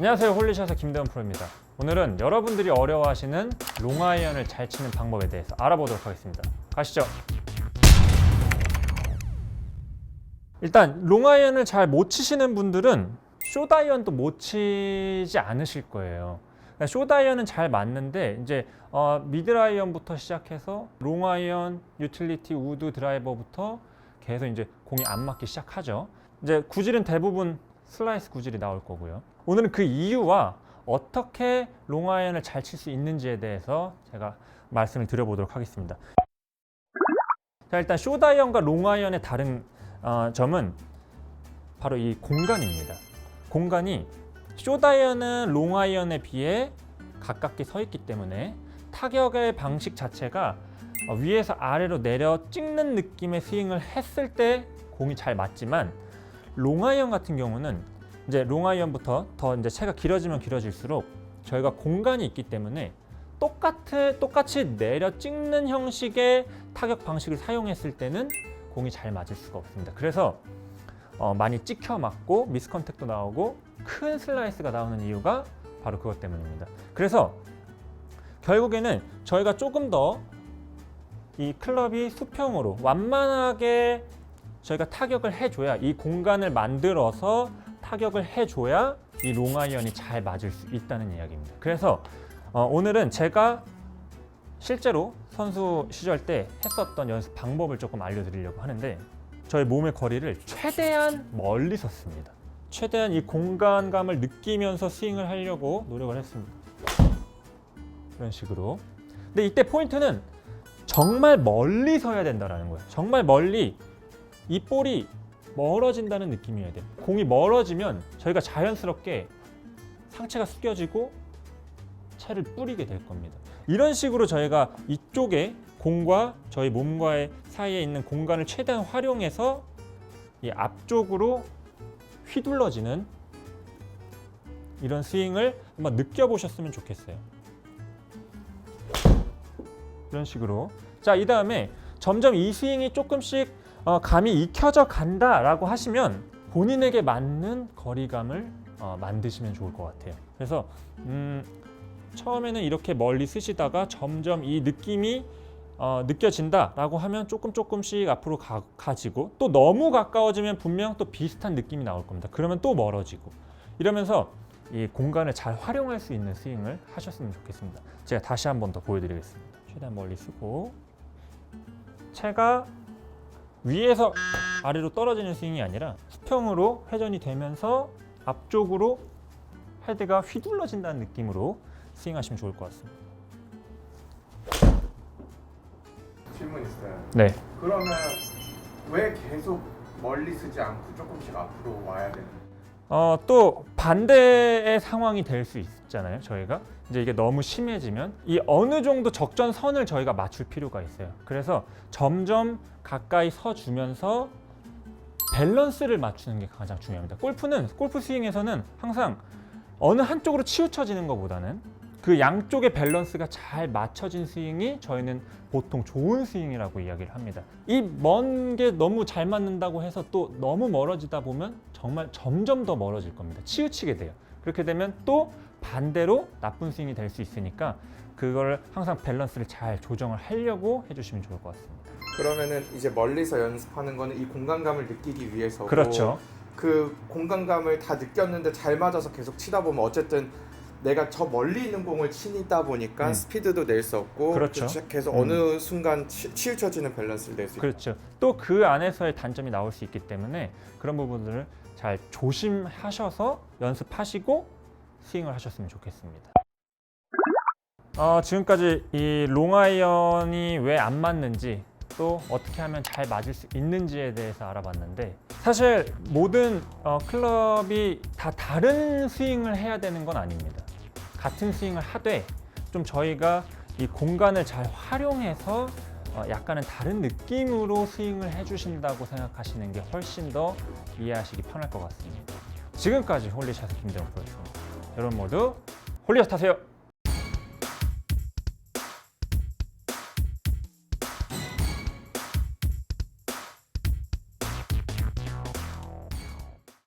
안녕하세요. 홀리샷의 김대원 프로입니다. 오늘은 여러분들이 어려워하시는 롱아이언을 잘 치는 방법에 대해서 알아보도록 하겠습니다. 가시죠. 일단 롱아이언을 잘 못 치시는 분들은 쇼다이언도 못 치지 않으실 거예요. 그러니까 쇼다이언은 잘 맞는데 이제 어, 미드라이언부터 시작해서 롱아이언, 유틸리티, 우드 드라이버부터 계속 이제 공이 안 맞기 시작하죠. 이제 구질은 대부분 슬라이스 구질이 나올 거고요. 오늘은 그 이유와 어떻게 롱아이언을 잘 칠 수 있는지에 대해서 제가 말씀을 드려보도록 하겠습니다. 자, 일단 쇼다이언과 롱아이언의 다른 어, 점은 바로 이 공간입니다. 공간이 쇼다이언은 롱아이언에 비해 가깝게 서 있기 때문에 타격의 방식 자체가 어, 위에서 아래로 내려 찍는 느낌의 스윙을 했을 때 공이 잘 맞지만 롱아이언 같은 경우는 이제 롱아이언부터 더 이제 채가 길어지면 길어질수록 저희가 공간이 있기 때문에 똑같은 똑같이 내려 찍는 형식의 타격 방식을 사용했을 때는 공이 잘 맞을 수가 없습니다. 그래서 어, 많이 찍혀 맞고 미스 컨택도 나오고 큰 슬라이스가 나오는 이유가 바로 그것 때문입니다. 그래서 결국에는 저희가 조금 더 이 클럽이 수평으로 완만하게 저희가 타격을 해줘야 이 공간을 만들어서 타격을 해줘야 이 롱아이언이 잘 맞을 수 있다는 이야기입니다. 그래서 어, 오늘은 제가 실제로 선수 시절 때 했었던 연습 방법을 조금 알려드리려고 하는데 저희 몸의 거리를 최대한 멀리 섰습니다. 최대한 이 공간감을 느끼면서 스윙을 하려고 노력을 했습니다. 이런 식으로. 근데 이때 포인트는 정말 멀리 서야 된다라는 거예요. 정말 멀리 이 볼이 멀어진다는 느낌이어야 돼요. 공이 멀어지면 저희가 자연스럽게 상체가 숙여지고 채를 뿌리게 될 겁니다. 이런 식으로 저희가 이쪽에 공과 저희 몸과의 사이에 있는 공간을 최대한 활용해서 이 앞쪽으로 휘둘러지는 이런 스윙을 한번 느껴보셨으면 좋겠어요. 이런 식으로. 자, 이 다음에 점점 이 스윙이 조금씩 어, 감이 익혀져 간다라고 하시면 본인에게 맞는 거리감을 어, 만드시면 좋을 것 같아요. 그래서 음, 처음에는 이렇게 멀리 쓰시다가 점점 이 느낌이 어, 느껴진다라고 하면 조금 조금씩 앞으로 가, 가지고 또 너무 가까워지면 분명 또 비슷한 느낌이 나올 겁니다. 그러면 또 멀어지고 이러면서 이 공간을 잘 활용할 수 있는 스윙을 하셨으면 좋겠습니다. 제가 다시 한 번 더 보여드리겠습니다. 최대한 멀리 쓰고 채가 위에서 아래로 떨어지는 스윙이 아니라 수평으로 회전이 되면서 앞쪽으로 헤드가 휘둘러진다는 느낌으로 스윙하시면 좋을 것 같습니다. 질문 있어요. 네. 그러면 왜 계속 멀리 쓰지 않고 조금씩 앞으로 와야 되는? 어, 또 반대의 상황이 될 수 있잖아요. 저희가 이제 이게 너무 심해지면 이 어느 정도 적전 선을 저희가 맞출 필요가 있어요. 그래서 점점 가까이 서 주면서 밸런스를 맞추는 게 가장 중요합니다. 골프는 골프 스윙에서는 항상 어느 한쪽으로 치우쳐지는 것보다는 그 양쪽의 밸런스가 잘 맞춰진 스윙이 저희는 보통 좋은 스윙이라고 이야기를 합니다. 이 먼 게 너무 잘 맞는다고 해서 또 너무 멀어지다 보면 정말 점점 더 멀어질 겁니다. 치우치게 돼요. 그렇게 되면 또 반대로 나쁜 스윙이 될 수 있으니까 그걸 항상 밸런스를 잘 조정을 하려고 해주시면 좋을 것 같습니다. 그러면은 이제 멀리서 연습하는 거는 이 공간감을 느끼기 위해서고 그렇죠. 그 공간감을 다 느꼈는데 잘 맞아서 계속 치다 보면 어쨌든 내가 저 멀리 있는 공을 치다 보니까 음. 스피드도 낼 수 없고 그렇죠. 그 계속 음. 어느 순간 치, 치우쳐지는 밸런스를 낼 수 있고 그렇죠. 또 그 안에서의 단점이 나올 수 있기 때문에 그런 부분들을 잘 조심하셔서 연습하시고 스윙을 하셨으면 좋겠습니다. 어, 지금까지 이 롱아이언이 왜 안 맞는지 또 어떻게 하면 잘 맞을 수 있는지에 대해서 알아봤는데 사실 모든 어, 클럽이 다 다른 스윙을 해야 되는 건 아닙니다. 같은 스윙을 하되 좀 저희가 이 공간을 잘 활용해서 어, 약간은 다른 느낌으로 스윙을 해주신다고 생각하시는 게 훨씬 더 이해하시기 편할 것 같습니다. 지금까지 홀리샷 김대웅 프로였습니다. 여러분 모두 홀리샷 하세요.